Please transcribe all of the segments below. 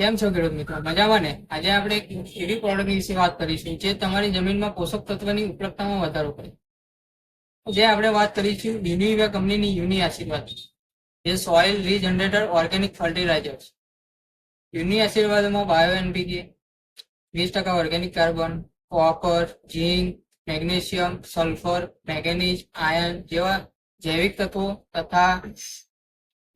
કેમ છો ખેડૂત મિત્રો? મજામાં ને? આજે આપણે એવી પ્રોડક્ટ વિશે વાત કરીશું, જે તમારી જમીનમાં પોષક તત્વની ઉપલબ્ધતામાં વધારો કરે. જે આપણે વાત કરીશું યુનિવિયા કંપનીની યુની આશીર્વાદ જે સોઇલ રીજનરેટર ઓર્ગેનિક ફર્ટિલાઇઝર છે. યુની આશીર્વાદમાં બાયો એનપીકે, વીસ ટકા organic carbon, copper, zinc, magnesium, sulphur, manganese, iron જેવા જૈવિક તત્વો તથા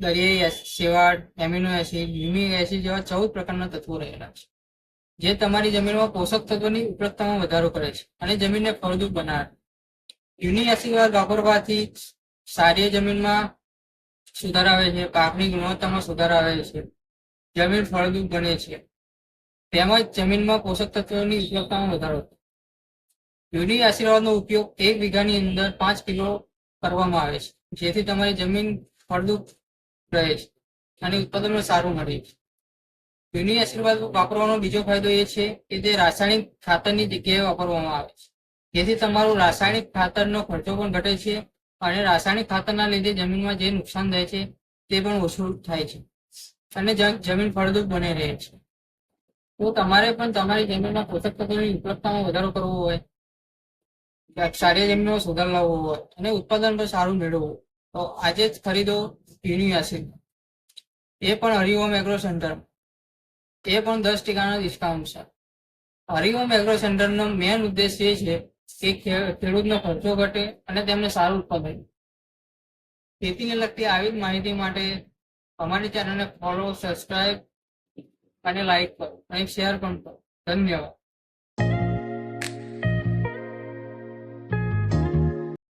દરિયાઈ શેવાળ, એમિનો એસિડ, યુમિક એસિડ જેવા ચૌદ પ્રકારના તત્વો રહેલા છે. જે તમારી જમીનમાં પોષક તત્વોની ઉપલબ્ધતામાં વધારો કરે છે અને જમીનને ફળદ્રુપ બનાવે યુનિક એસિડ વાપરવાથી સારી જમીનમાં સુધાર આવે છે, પાકની ગુણવત્તામાં સુધાર આવે છે, જમીન ફળદ્રુપ બને છે. તેમજ જમીનમાં પોષક તત્વોની ઉપલબ્ધતામાં વધારો યુનિક આશીર્વાદનો ઉપયોગ એક વીઘાની અંદર પાંચ કિલો કરવામાં આવે છે. જેથી તમારી જમીન ફળદ્રુપ રહે છે. અને ઉત્પાદનો સારું મળે છે. યુનિક આશીર્વાદ વાપરવાનો બીજો ફાયદો એ છે કે તે રાસાયણિક ખાતરની જગ્યાએ વાપરવામાં આવે છે. જેથી તમારું રાસાયણિક ખાતરનો ખર્ચો પણ ઘટે છે અને રાસાયણિક ખાતરના લીધે જમીનમાં જે નુકસાન થાય છે તે પણ ઓછું થાય છે. અને જમીન ફળદ્રુપ બની રહે છે. તો તમારે પણ તમારી જમીનમાં પોષક તત્વોની ઉપલબ્ધતામાં વધારો કરવો હોય, સારી જમીનમાં સુધાર લાવવો હોય અને ઉત્પાદન પણ સારું મેળવવું તો આજે જ ખરીદો યુનિવાસિલ એ પણ હરિઓમ એગ્રો સેન્ટર એ પણ દસ ટકાના ડિસ્કાઉન્ટ છે. હરિઓમ એગ્રો સેન્ટરનો મેન ઉદ્દેશ એ છે કે ખેડૂતનો ખર્ચો ઘટે અને તેમને સારું ઉત્પાદન. ખેતીને લગતી આવી જ માહિતી માટે અમારી ચેનલને ફોલો સબસ્ક્રાઇબ અને લાઈક કરો અને શેર પણ કરો. ધન્યવાદ.